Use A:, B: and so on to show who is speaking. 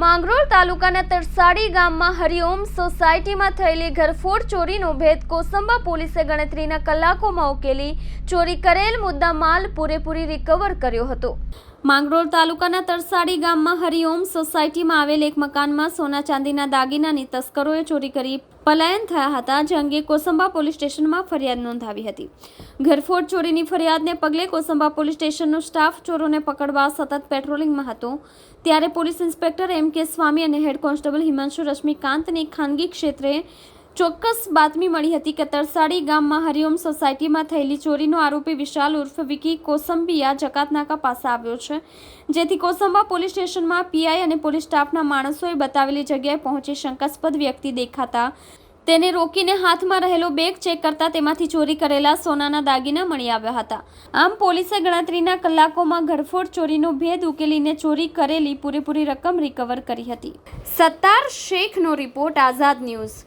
A: માંગરોળ તાલુકાના તરસાડી ગામમાં હરિઓમ સોસાયટીમાં થયેલી ઘરફોડ ચોરીનો ભેદ કોસંબા પોલીસે ગણતરીના કલાકોમાં ઉકેલી ચોરી કરેલ મુદ્દા માલ પૂરેપૂરી રિકવર કર્યો હતો. માંગરોળ તાલુકાના તરસાડી ગામમાં હરિઓમ સોસાયટીમાં આવેલ એક મકાનમાં સોના ચાંદીના દાગીનાની તસ્કરોએ ચોરી કરી પલાયન થયા હતા, જે અંગે કોસંબા પોલીસ સ્ટેશનમાં ફરિયાદ નોંધાવી હતી. ઘરફોડ ચોરીની ફરિયાદને પગલે કોસંબા પોલીસ સ્ટેશનનો સ્ટાફ ચોરોને પકડવા સતત પેટ્રોલિંગમાં હતો. ત્યારે પોલીસ ઇન્સ્પેક્ટર એમ કે સ્વામી અને હેડ કોન્સ્ટેબલ હિમાંશુ રશ્મિકાંતની ખાનગી ક્ષેત્રે ચોક્કસ બાતમી મળી હતી કે તરસાડી ગામમાં હરિઓમ સોસાયટીમાં થયેલી ચોરીનો આરોપી વિશાલ ઉર્ફ વિકી કોસંબિયા જકાતનાકા પાસે આવ્યો છે. જેથી કોસંબા પોલીસ સ્ટેશનમાં પીઆઈ અને પોલીસ સ્ટાફના માણસોએ બતાવેલી જગ્યાએ પહોંચી શંકાસ્પદ વ્યક્તિ દેખાતા. તેને રોકીને હાથમાં રહેલો બેગ ચેક કરતા તેમાંથી ચોરી કરેલા સોનાના દાગીના મળી આવ્યા હતા. આમ પોલીસે ગણતરીના કલાકોમાં ઘરફોડ ચોરીનો ભેદ ઉકેલીને ચોરી કરેલી પૂરેપૂરી રકમ રિકવર કરી હતી. સત્તાર શેખનો રિપોર્ટ આઝાદ ન્યૂઝ.